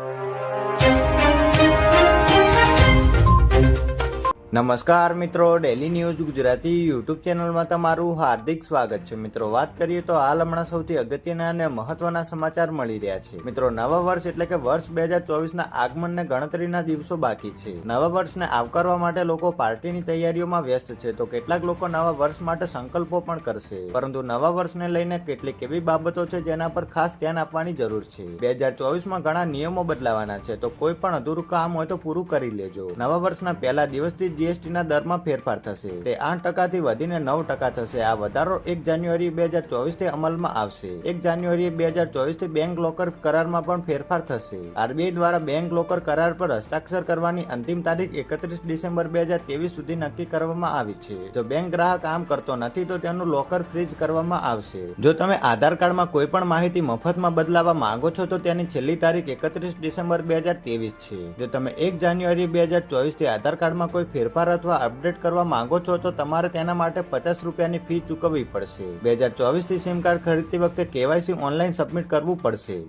you. નમસ્કાર મિત્રો daily news Gujarati YouTube ચેનલમાં તમારું હાર્દિક સ્વાગત છે. મિત્રો, વાત કરીએ તો હાલ હમણાં સૌથી અગત્યના અને મહત્વના સમાચાર મળી રહ્યા છે. મિત્રો, નવા વર્ષ એટલે કે વર્ષ બે હજાર ચોવીસના આગમનને ગણતરીના દિવસો બાકી છે. નવા વર્ષને આવકારવા માટે લોકો પાર્ટીની તૈયારીઓમાં વ્યસ્ત છે. તો કેટલાક લોકો નવા વર્ષ માટે સંકલ્પો પણ કરશે. પરંતુ નવા વર્ષને લઈને કેટલીક એવી બાબતો છે જેના પર ખાસ ધ્યાન આપવાની જરૂર છે. બે હજાર ચોવીસમાં ઘણા નિયમો બદલાવાના છે. તો કોઈ પણ અધૂરું કામ હોય તો પૂરું કરી લેજો. નવા વર્ષના પહેલા દિવસથી જીએસટી ના દરમાં ફેરફાર થશે. તે આઠ ટકાથી વધીને નવ ટકા થશે. આ વધારો એક જાન્યુઆરી બે હજાર ચોવીસથી અમલમાં આવશે. એક જાન્યુઆરી બે હજાર ચોવીસથી બેંક લોકર કરારમાં પણ ફેરફાર થશે. આરબીઆઈ દ્વારા બેંક લોકર કરાર પર હસ્તાક્ષર કરવાની અંતિમ તારીખ એકત્રીસ ડિસેમ્બર બે હજાર ત્રેવીસ સુધી નક્કી કરવામાં આવી છે. જો બેંક ગ્રાહક આમ કરતો નથી, તો તેનું લોકર ફ્રીઝ કરવામાં આવશે. જો તમે આધાર કાર્ડમાં કોઈ પણ માહિતી મફતમાં બદલાવા માંગો છો, તો તેની છેલ્લી તારીખ એકત્રીસ ડિસેમ્બર બે હજાર ત્રેવીસ છે. જો તમે એક જાન્યુઆરી બે હજાર ચોવીસથી આધાર કાર્ડમાં કોઈ ફેરફાર અથવા અપડેટ કરવા માંગો છો તો તમારે તેના માટે પચાસ રૂપિયાની ફી ચૂકવવી પડશે. બે હજાર ચોવીસથી સિમ કાર્ડ ખરીદતી વખતે કેવાયસી ઓનલાઈન સબમિટ કરવું પડશે.